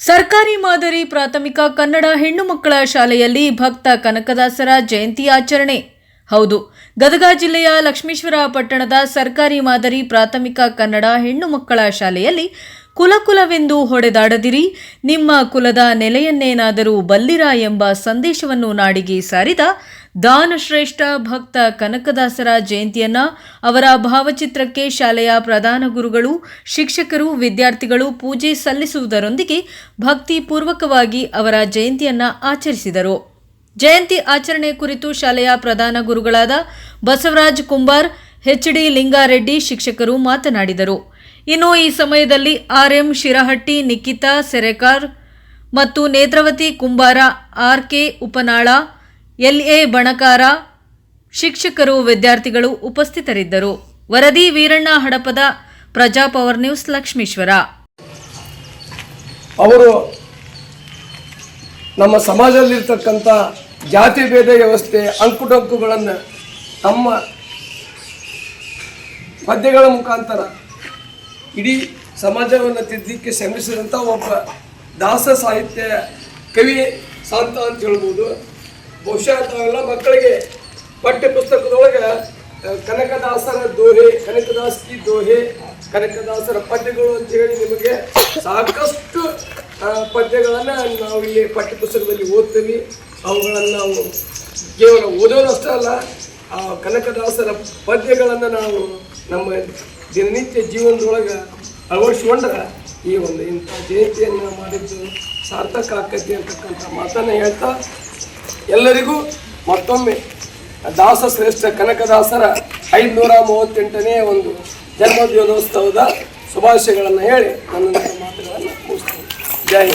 ಸರ್ಕಾರಿ ಮಾದರಿ ಪ್ರಾಥಮಿಕ ಕನ್ನಡ ಹೆಣ್ಣು ಮಕ್ಕಳ ಶಾಲೆಯಲ್ಲಿ ಭಕ್ತ ಕನಕದಾಸರ ಜಯಂತಿ ಆಚರಣೆ. ಹೌದು, ಗದಗ ಜಿಲ್ಲೆಯ ಲಕ್ಷ್ಮೀಶ್ವರ ಪಟ್ಟಣದ ಸರ್ಕಾರಿ ಮಾದರಿ ಪ್ರಾಥಮಿಕ ಕನ್ನಡ ಹೆಣ್ಣು ಮಕ್ಕಳ ಶಾಲೆಯಲ್ಲಿ ಕುಲಕುಲವೆಂದು ಹೊಡೆದಾಡದಿರಿ. ನಿಮ್ಮ ಕುಲದ ನೆಲೆಯನ್ನೇನಾದರೂ ಬಲ್ಲಿರ ಎಂಬ ಸಂದೇಶವನ್ನು ನಾಡಿಗೆ ಸಾರಿದ ದಾನಶ್ರೇಷ್ಠ ಭಕ್ತ ಕನಕದಾಸರ ಜಯಂತಿಯನ್ನ ಅವರ ಭಾವಚಿತ್ರಕ್ಕೆ ಶಾಲೆಯ ಪ್ರಧಾನ ಗುರುಗಳು, ಶಿಕ್ಷಕರು, ವಿದ್ಯಾರ್ಥಿಗಳು ಪೂಜೆ ಸಲ್ಲಿಸುವುದರೊಂದಿಗೆ ಭಕ್ತಿಪೂರ್ವಕವಾಗಿ ಅವರ ಜಯಂತಿಯನ್ನ ಆಚರಿಸಿದರು. ಜಯಂತಿ ಆಚರಣೆ ಕುರಿತು ಶಾಲೆಯ ಪ್ರಧಾನ ಗುರುಗಳಾದ ಬಸವರಾಜ್ ಕುಂಬಾರ್ ಎಚ್ಡಿ ಲಿಂಗಾರೆಡ್ಡಿ ಶಿಕ್ಷಕರು ಮಾತನಾಡಿದರು. ಇನ್ನು ಈ ಸಮಯದಲ್ಲಿ ಆರ್ಎಂ ಶಿರಹಟ್ಟಿ ನಿಖಿತಾ ಸೆರೆಕಾರ್ ಮತ್ತು Netravati Kumbara R K Upanala, L A Banakara ಶಿಕ್ಷಕರು, ವಿದ್ಯಾರ್ಥಿಗಳು ಉಪಸ್ಥಿತರಿದ್ದರು. ವರದಿ ವೀರಣ್ಣ ಹಡಪದ, ಪ್ರಜಾ ಪವರ್ ನ್ಯೂಸ್ ಲಕ್ಷ್ಮೀಶ್ವರ. ಅವರು ನಮ್ಮ ಸಮಾಜದಲ್ಲಿರ್ತಕ್ಕಂಥ ಜಾತಿ, ಭೇದ ವ್ಯವಸ್ಥೆ, ಅಂಕುಡೊಂಕುಗಳನ್ನು ತಮ್ಮ ಪದ್ಯಗಳ ಮುಖಾಂತರ. ಇಡೀ ಸಮಾಜವನ್ನು ತಿದ್ದಲಿಕ್ಕೆ ಶ್ರಮಿಸಿದಂಥ ಒಬ್ಬ ದಾಸ ಸಾಹಿತ್ಯ ಕವಿ ಸಂತ ಅಂತ ಹೇಳ್ಬೋದು. ಬಹುಶಃ ತಾವೆಲ್ಲ ಮಕ್ಕಳಿಗೆ ಪಠ್ಯ ಪುಸ್ತಕದೊಳಗೆ ಕನಕದಾಸರ ದೋಹೆ, ಕನಕದಾಸಿ ಕಿ ದೋಹೆ, ಕನಕದಾಸರ ಪದ್ಯಗಳು ಅಂತ ಹೇಳಿ ನಿಮಗೆ ಸಾಕಷ್ಟು ಪದ್ಯಗಳನ್ನು ನಾವು ಇಲ್ಲಿ ಪಠ್ಯ ಪುಸ್ತಕದಲ್ಲಿ ಓದ್ತೀವಿ. ಅವುಗಳನ್ನು ನಾವು ಕೇವಲ ಓದೋದಷ್ಟೇ ಅಲ್ಲ ಆ ಕನಕದಾಸರ ಪದ್ಯಗಳನ್ನು ನಾವು ನಮ್ಮ ದಿನನಿತ್ಯ ಜೀವನದೊಳಗೆ ಅಳವಡಿಸ್ಕೊಂಡ್ರೆ ಈ ಒಂದು ಇಂಥ ಜಯಂತಿಯನ್ನು ಮಾಡಿದ್ದು ಸಾರ್ಥಕ ಆಕತಿ ಅಂತಕ್ಕಂಥ ಮಾತನ್ನು ಹೇಳ್ತಾ ಎಲ್ಲರಿಗೂ ಮತ್ತೊಮ್ಮೆ ದಾಸ ಶ್ರೇಷ್ಠ ಕನಕದಾಸರ ಐದುನೂರ ಮೂವತ್ತೆಂಟನೇ ಒಂದು ಜನ್ಮದಿನೋತ್ಸವದ ಶುಭಾಶಯಗಳನ್ನು ಹೇಳಿ ನನ್ನ ಮಾತುಗಳನ್ನು ಮುಗಿಸ್ತೇನೆ. ಜೈ